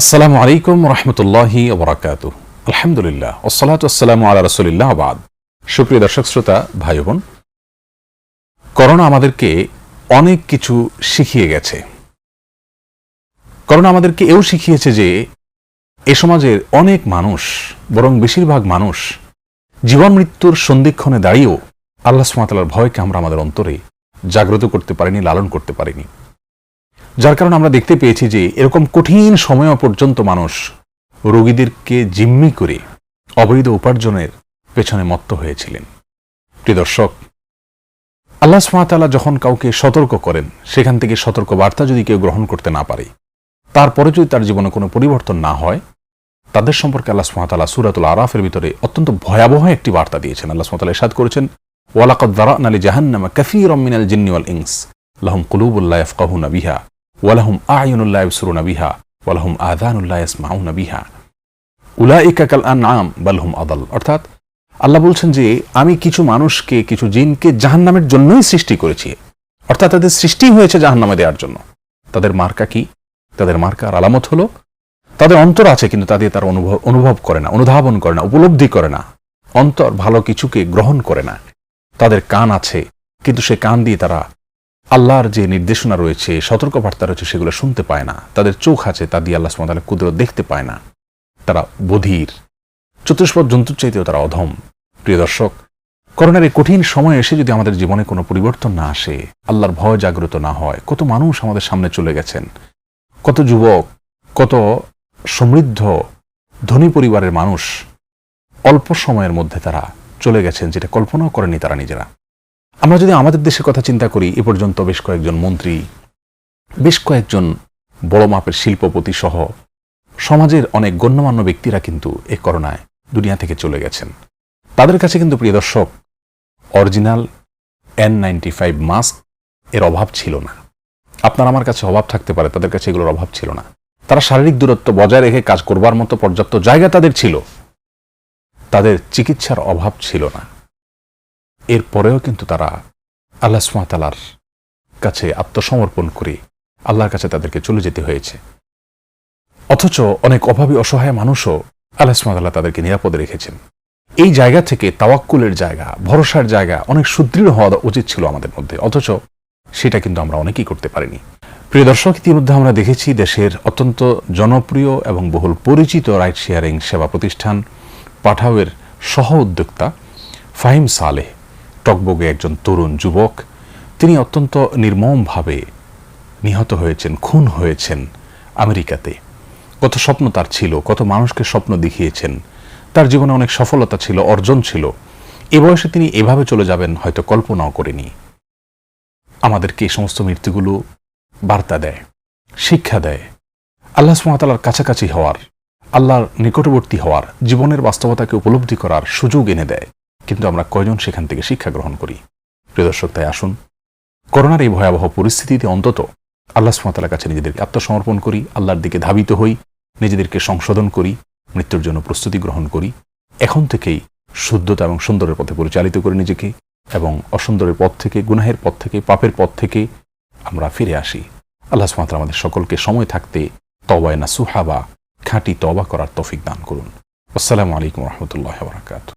আসসালামু আলাইকুম রহমতুল্লাহি ওবরাকাত আলহামদুলিল্লাহ ওসলাত আসসালামু আলা রসুলিল্লাহ আবাদ সুপ্রিয় দর্শক, শ্রোতা, ভাই বোন, করোনা আমাদেরকে অনেক কিছু শিখিয়ে গেছে। করোনা আমাদেরকে এও শিখিয়েছে যে এ সমাজের অনেক মানুষ, বরং বেশিরভাগ মানুষ জীবন মৃত্যুর সন্ধিক্ষণে দাঁড়িয়েও আল্লাহ সুমাতালার ভয়কে আমরা আমাদের অন্তরে জাগ্রত করতে পারিনি, লালন করতে পারিনি। যার কারণে আমরা দেখতে পেয়েছি যে এরকম কঠিন সময় পর্যন্ত মানুষ রোগীদেরকে জিম্মি করে অবৈধ উপার্জনের পেছনে মত্ত হয়েছিলেন। প্রিয় দর্শক, আল্লাহ সুমাতালা যখন কাউকে সতর্ক করেন, সেখান থেকে সতর্ক বার্তা যদি কেউ গ্রহণ করতে না পারে, তারপরে যদি তার জীবনে কোনো পরিবর্তন না হয়, তাদের সম্পর্কে আল্লাহ সুমাতালা সুরাতুল আরাফের ভিতরে অত্যন্ত ভয়াবহ একটি বার্তা দিয়েছেন। আল্লাহ সুমাতালা ইসাদ করেছেন ওয়ালাকদ দারা নালি জাহান্নামা কফির মিনাল জিন্নিওয়াল ইংস লাহুম কুলুবুল্লাহ ইফকাহুনা বিহা। আয়নুল্লাহ ইবসুরুনা বিহা, ওয়ালাহুম আযানুল্লাহ ইয়াসমাউনা বিহা। উলাইকা কাল আনআম, বালহুম আদাল। অর্থাৎ আল্লাহ বলছেন যে, আমি কিছু মানুষকে, কিছু জিনকে জাহান্নামের জন্যই সৃষ্টি করেছি। অর্থাৎ তাদের সৃষ্টি হয়েছে জাহান্নামে দেওয়ার জন্য। তাদের মার্কা কি? তাদের মার্কার আলামত হলো, তাদের অন্তর আছে কিন্তু তাদের তার অনুভব অনুভব করে না, অনুধাবন করে না, উপলব্ধি করে না। অন্তর ভালো কিছুকে গ্রহণ করে না। তাদের কান আছে, কিন্তু সে কান দিয়ে তারা আল্লাহর যে নির্দেশনা রয়েছে, সতর্কবার্তা রয়েছে, সেগুলো শুনতে পায় না। তাদের চোখ আছে, তা দিয়ে আল্লাহ সুমাতালা কুদরত দেখতে পায় না। তারা বধির। চতুষ্পদ জন্তুর চাইতেও তারা অধম। প্রিয় দর্শক, করোনার এই কঠিন সময় এসে যদি আমাদের জীবনে কোনো পরিবর্তন না আসে, আল্লাহর ভয় জাগ্রত না হয়, কত মানুষ আমাদের সামনে চলে গেছেন। কত যুবক, কত সমৃদ্ধ, ধনী পরিবারের মানুষ অল্প সময়ের মধ্যে তারা চলে গেছেন, যেটা কল্পনাও করেনি তারা নিজেরা। আমরা যদি আমাদের দেশের কথা চিন্তা করি, এ পর্যন্ত বেশ কয়েকজন মন্ত্রী, বেশ কয়েকজন বড় মাপের শিল্পপতি সহ সমাজের অনেক গণ্যমান্য ব্যক্তিরা কিন্তু এ করোনায় দুনিয়া থেকে চলে গেছেন। তাদের কাছে কিন্তু প্রিয় দর্শক, original N ninety five mask এর অভাব ছিল না। আপনার আমার কাছে অভাব থাকতে পারে, তাদের কাছে এগুলোর অভাব ছিল না। তারা শারীরিক দূরত্ব বজায় রেখে কাজ করবার মতো পর্যাপ্ত জায়গা তাদের ছিল। তাদের চিকিৎসার অভাব ছিল না। এরপরেও কিন্তু তারা আল্লাহ সুমাতালার কাছে আত্মসমর্পণ করে আল্লাহর কাছে তাদেরকে চলে যেতে হয়েছে। অথচ অনেক অভাবী, অসহায় মানুষও আল্লাহ সুমাতাল্লাহ তাদেরকে নিরাপদে রেখেছেন। এই জায়গা থেকে তাওয়াক্কুলের জায়গা, ভরসার জায়গা অনেক সুদৃঢ় হওয়া উচিত ছিল আমাদের মধ্যে, অথচ সেটা কিন্তু আমরা অনেকেই করতে পারিনি। প্রিয় দর্শক, ইতিমধ্যে আমরা দেখেছি দেশের অত্যন্ত জনপ্রিয় এবং বহুল পরিচিত রাইট শেয়ারিং সেবা প্রতিষ্ঠান পাঠাওয়ের সহ উদ্যোক্তা ফাহিম সালেহ। টকবগে একজন তরুণ যুবক। তিনি অত্যন্ত নির্মমভাবে নিহত হয়েছেন, খুন হয়েছেন আমেরিকাতে। কত স্বপ্ন তার ছিল, কত মানুষকে স্বপ্ন দেখিয়েছেন। তার জীবনে অনেক সফলতা ছিল, অর্জন ছিল। এ বয়সে তিনি এভাবে চলে যাবেন, হয়তো কল্পনাও করেনি। আমাদেরকে এই সমস্ত মৃত্যুগুলো বার্তা দেয়, শিক্ষা দেয়। আল্লাহ সুমাতালার কাছাকাছি হওয়ার, আল্লাহর নিকটবর্তী হওয়ার, জীবনের বাস্তবতাকে উপলব্ধি করার সুযোগ এনে দেয়। কিন্তু আমরা কয়জন সেখান থেকে শিক্ষা গ্রহণ করি? প্রিয় দর্শক, তাই আসুন। করোনার এই ভয়াবহ পরিস্থিতিতে অন্তত আল্লাহ সুমাতালার কাছে নিজেদেরকে আত্মসমর্পণ করি, আল্লাহর দিকে ধাবিত হই, নিজেদেরকে সংশোধন করি, মৃত্যুর জন্য প্রস্তুতি গ্রহণ করি, এখন থেকেই শুদ্ধতা এবং সুন্দরের পথে পরিচালিত করি নিজেকে এবং অসুন্দরের পথ থেকে, গুনাহের পথ থেকে, পাপের পথ থেকে আমরা ফিরে আসি। আল্লাহ সুমাতালা আমাদের সকলকে সময় থাকতে তবায় না সুহাবা খাঁটি তবা করার তফিক দান করুন। আসসালামু আলাইকুম রহমতুল্লাহ বরাকাত